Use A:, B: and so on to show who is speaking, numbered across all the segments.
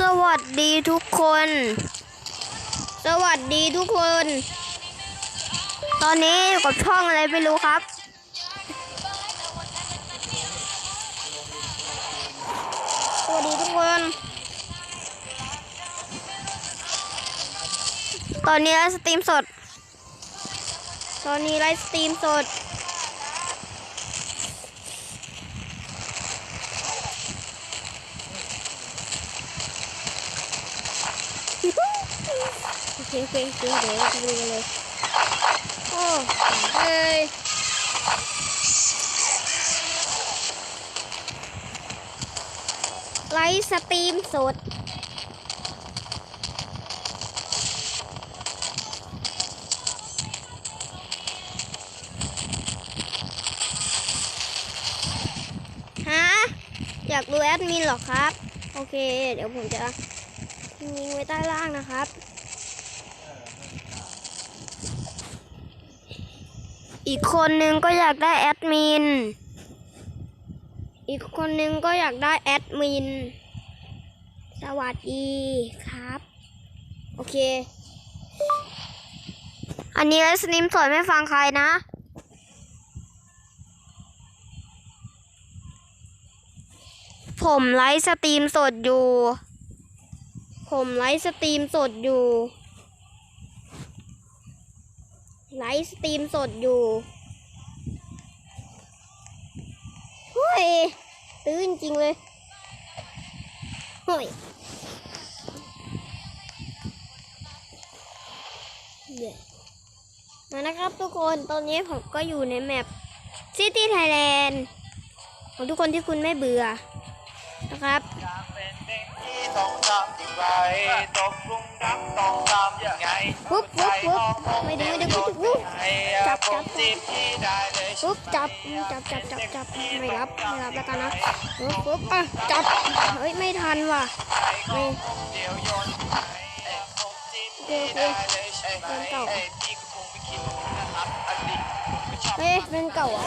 A: สวัสดีทุกคน สวัสดีทุกคน ตอนนี้อยู่กับช่องอะไรไม่รู้ครับ สวัสดีทุกคน ตอนนี้ไลฟ์สตรีมสด ตอนนี้ไลฟ์สตรีมสด โอเคโอเคโอเคเดี๋ยวเราไปดูกันเลยโอ้เฮ้ยไลฟ์สตรีมสดฮะอยากดูแอดมินหรอครับ โอเค เดี๋ยวผมจะ ลิงไว้ใต้ล่างนะครับ อีกคนนึงก็อยากได้แอดมิน อีกคนนึงก็อยากได้แอดมิน สวัสดีครับ โอเค อันนี้ไลฟ์สตรีมสดไม่ฟังใครนะผมไลฟ์สตรีมสดอยู่ ผมไลฟ์สตรีมสดอยู่ ไลฟ์สตรีมสดอยู่เฮ้ยตื้นจริงเลยเฮ้ยเดี๋ยวมานะครับทุกคนตอนนี้ผมก็อยู่ในแมป City Thailand ของทุกคนที่คุณไม่เบื่อนะครับ
B: ต้องทำอย่างไรตกหลุมรักต้องทำยังไง
A: ปุ๊บปุ๊บปุ๊บไม่ดึงไม่ดึงไม่ดึงปุ๊บจับจับ
B: จีบพี่ได้เลย
A: ปุ๊บจับจับจับจับจับไม่รับไม่รับแล้วกันนะปุ๊บปุ๊บอะจับเฮ้ยไม่ทันว่ะไม่
B: เดี๋ยวโยนให้ไอ้ผมจีบ
A: โอเค
B: พี่
A: โอเค
B: ได้เลยใช่ไหม
A: เรื่องเก่า
B: ไอ้พี่ก็คงไม่คิดนะครับอดีตผมก็ชอบ
A: เฮ้ยเป็นเก่าอะ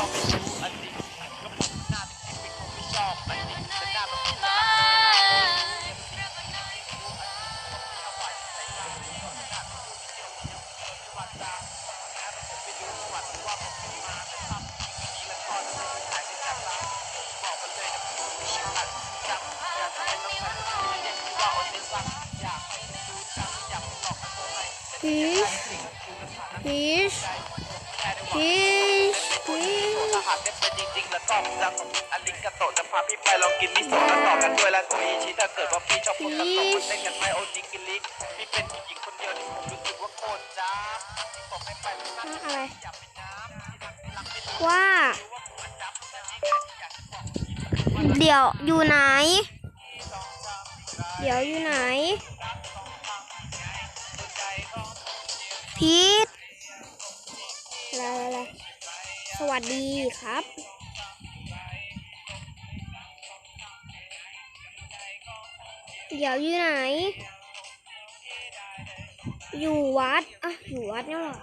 A: พีชพีชพีชพีช
B: ถ้าหากได้เป็นจริงๆแล้วก็จะของอลิกาโตะจะพาพี่ไปลองกินมิโซะแล้วต่อกันด้วยแล้วโออิชิถ้าเกิดว่าพี่ชอบคนตลกคนเต้นกันไหมโอจิกิลิกพี่เป็นผู้หญิงคนเดียวที่ผมรู้สึกว่าโคตรจ้าที่บอกให้ไปไม่น่า
A: อะไร
B: อย่าไปน้ำที่รักไม่รักไม่รู้
A: ว่า
B: ว่าผมอันดับแต่จริงๆอยากจะบอก
A: เดี๋ยวอยู่ไหน เดี๋ยวอยู่ไหน พีทอะไรอะไรสวัสดีครับเดี๋ยวอยู่ไหน อยู่วัด อะ อยู่วัดเนี่ยเหรอ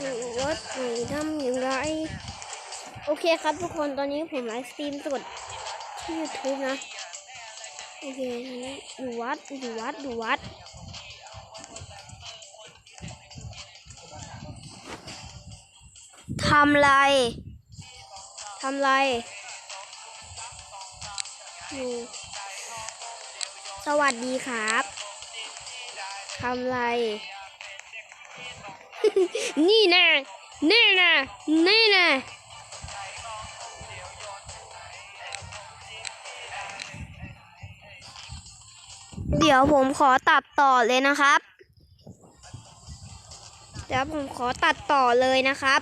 A: อยู่วัดหนทำอย่างไร โอเคครับทุกคน ตอนนี้ผมไลฟ์สตรีมสดที่ YouTube นะ โอเคอยู่วัดอยู่วัดอยู่วัดทำไรทำไรอยู่สวัสดีครับทำไร นี่นะนี่นะนี่นะ เดี๋ยวผมขอตัดต่อเลยนะครับ เดี๋ยวผมขอตัดต่อเลยนะครับ